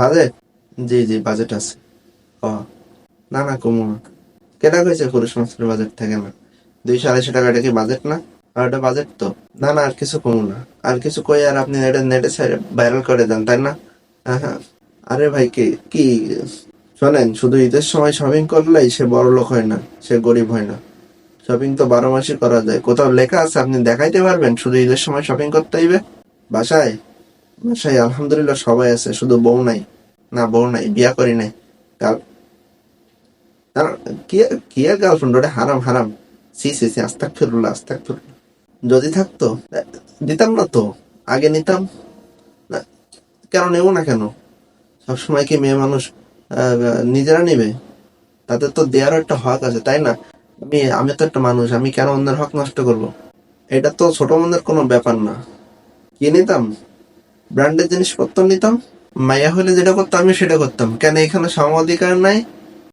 Budget জি জি budget আছে। ও, না না, কমু না। কেটা কইছে পুরুষ মানুষের বাজেট থাকে না? দুইশো আড়াইশো টাকা এটা কি বাজেট না? আর এটা বাজেট তো? না না, আর কিছু কমু না। আর কিছু কই আর আপনি এটা নেটে ভাইরাল করে দেন, তাই না? হ্যাঁ আরে ভাই, কি কি, শোনেন, শুধু ঈদের সময় শপিং করলেই সে বড় লোক হয় না, সে গরিব হয় না। শপিং তো বারো মাসই করা যায়। কোথাও লেখা আছে, আপনি দেখাইতে পারবেন, শুধু ঈদের সময় শপিং করতে হইবে? বাসায়? বাসায় আলহামদুলিল্লাহ সবাই আছে, শুধু বউ নাই। না, বউ নাই, বিয়া করি নাই। কাল আর কি কি আর গার্লফ্রেন্ড ওটা হারাম হারাম। সি সি সি আস্তাক আস্তাক যদি থাকতো দিতাম না তো, আগে নিতাম। কেন নেব না কেন? সবসময় কি মেয়ে মানুষ নিজেরা নিবে? তাদের তো দেওয়ার একটা হক আছে, তাই না? আমি আমি তো একটা মানুষ, আমি কেন অন্যের হক নষ্ট করব? এটা তো ছোট মনের কোনো ব্যাপার না। কি নিতাম? ব্র্যান্ডের জিনিসপত্র নিতাম মাইয়া হলে যেটা করতাম আমি সেটা করতাম। কেন এখানে সমাধিকার নাই?